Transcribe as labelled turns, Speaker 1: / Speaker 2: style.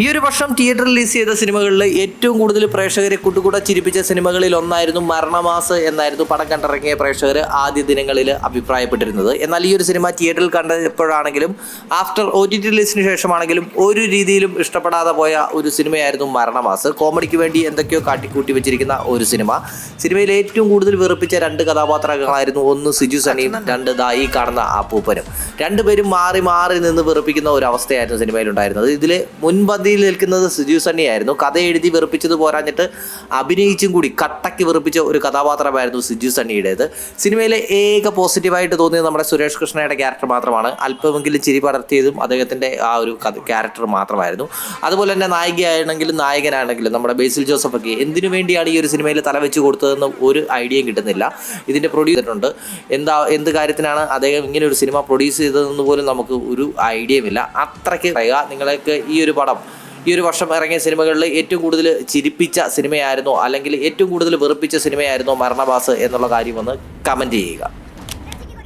Speaker 1: ഈ ഒരു വർഷം തിയേറ്റർ റിലീസ് ചെയ്ത സിനിമകളിൽ ഏറ്റവും കൂടുതൽ പ്രേക്ഷകരെ കൂട്ടുകൂടെ ചിരിപ്പിച്ച സിനിമകളിൽ ഒന്നായിരുന്നു മരണമാസ് എന്നായിരുന്നു പടം കണ്ടിറങ്ങിയ പ്രേക്ഷകർ ആദ്യ ദിനങ്ങളിൽ അഭിപ്രായപ്പെട്ടിരുന്നത്. എന്നാൽ ഈ ഒരു സിനിമ തിയേറ്ററിൽ കണ്ടപ്പോഴാണെങ്കിലും ആഫ്റ്റർ ഒ ടി ടി റിലീസിന് ശേഷമാണെങ്കിലും ഒരു രീതിയിലും ഇഷ്ടപ്പെടാതെ പോയ ഒരു സിനിമയായിരുന്നു മരണമാസ്. കോമഡിക്ക് വേണ്ടി എന്തൊക്കെയോ കാട്ടിക്കൂട്ടി വെച്ചിരിക്കുന്ന ഒരു സിനിമ. സിനിമയിൽ ഏറ്റവും കൂടുതൽ വെറുപ്പിച്ച രണ്ട് കഥാപാത്രങ്ങളായിരുന്നു ഒന്ന് സിജു സണിയും രണ്ട് ദായി കാണുന്ന അപ്പൂപ്പനും രണ്ടുപേരും മാറി മാറി നിന്ന് വെറുപ്പിക്കുന്ന ഒരു അവസ്ഥയായിരുന്നു സിനിമയിലുണ്ടായിരുന്നത്. ഇതിൽ മുൻപന്തിയിൽ നിൽക്കുന്നത് സിജു സണ്ണിയായിരുന്നു. കഥ എഴുതി വെറുപ്പിച്ചത് പോരാഞ്ഞിട്ട് അഭിനയിച്ചും കൂടി കട്ടയ്ക്ക് വെറുപ്പിച്ച ഒരു കഥാപാത്രമായിരുന്നു സിജു സണ്ണിയുടേത്. സിനിമയിലെ ഏക പോസിറ്റീവായിട്ട് തോന്നിയത് നമ്മുടെ സുരേഷ് കൃഷ്ണയുടെ ക്യാരക്ടർ മാത്രമാണ്. അല്പമെങ്കിലും ചിരി പടർത്തിയതും അദ്ദേഹത്തിന്റെ ആ ഒരു ക്യാരക്ടർ മാത്രമായിരുന്നു. അതുപോലെ തന്നെ നായികയാണെങ്കിലും നായകനാണെങ്കിലും നമ്മുടെ ബേസിൽ ജോസഫ് ഒക്കെ എന്തിനു വേണ്ടിയാണ് ഈ ഒരു സിനിമയിൽ തലവെച്ച് കൊടുത്തതെന്ന് ഒരു ഐഡിയയും കിട്ടുന്നില്ല. ഇതിന്റെ പ്രൊഡ്യൂസ് ഉണ്ട് എന്താ എന്ത് കാര്യത്തിനാണ് അദ്ദേഹം ഇങ്ങനെ ഒരു സിനിമ പ്രൊഡ്യൂസ് ചെയ്തതെന്ന് പോലും നമുക്ക് ഒരു ഐഡിയയുമില്ല അത്രയ്ക്ക് പറയുക നിങ്ങൾക്ക് ഈ ഒരു പടം ഈ ഒരു വർഷം ഇറങ്ങിയ സിനിമകളിൽ ഏറ്റവും കൂടുതൽ ചിരിപ്പിച്ച സിനിമയായിരുന്നോ അല്ലെങ്കിൽ ഏറ്റവും കൂടുതൽ വെറുപ്പിച്ച സിനിമയായിരുന്നോ മരണവാസ് എന്നുള്ള കാര്യം ഒന്ന് കമന്റ് ചെയ്യുക.